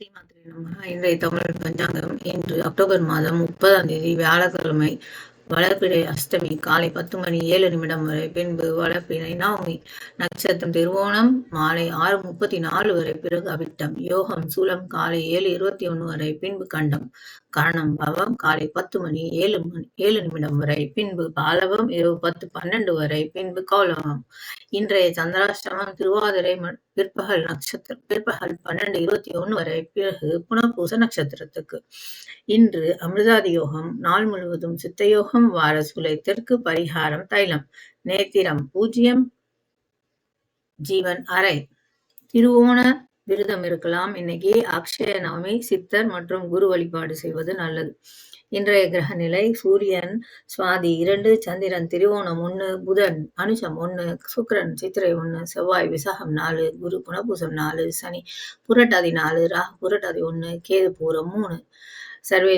ஸ்ரீமாத்ரே நமः இன்றைய தமிழ் பஞ்சாங்கம் இன்று அக்டோபர் மாதம் முப்பதாம் தேதி வியாழக்கிழமை வளர்பிறை அஷ்டமி காலை பத்து மணி ஏழு நிமிடம் வரை. பின்பு வளர்ப்பினை நவமி நட்சத்திரம் திருவோணம் மாலை ஆறு முப்பத்தி நாலு வரை. பிறகு அவிட்டம் யோகம் சூலம் காலை ஏழு இருபத்தி ஒன்று வரை. பின்பு கண்டம் கரணம் பவம் காலை பத்து மணி ஏழு மணி ஏழு நிமிடம் வரை. பின்பு பாலவம் இரவு பத்து பன்னெண்டு வரை. பின்பு கௌலவம். இன்றைய சந்திராஷ்டமம் திருவாதிரை பிற்பகல் நட்சத்திரம் பிற்பகல் பன்னெண்டு இருபத்தி ஒன்று வரை. பிறகு புனர்பூச நட்சத்திரத்துக்கு. இன்று அமிர்தாதி யோகம் நாள் முழுவதும் சித்தயோகம் யோகம் வாரசூலை தெற்கு பரிகாரம் தைலம். நேத்திரம் பூஜ்ஜியம் ஜீவன் அறை. திருவோண விரதம் இருக்கலாம். இன்னைக்கு அக்ஷய நவமி சித்தர் மற்றும் குரு வழிபாடு செய்வது நல்லது. இன்றைய கிரக நிலை சூரியன் சுவாதி இரண்டு சந்திரன் திருவோணம் ஒன்று புதன் அனுஷம் ஒன்று சுக்கிரன் சித்திரை ஒன்று செவ்வாய் விசாகம் நாலு குரு புனபூசம் நாலு சனி புரட்டாதி நாலு ராகு புரட்டாதி ஒன்று கேது பூரம் மூணு. சர்வே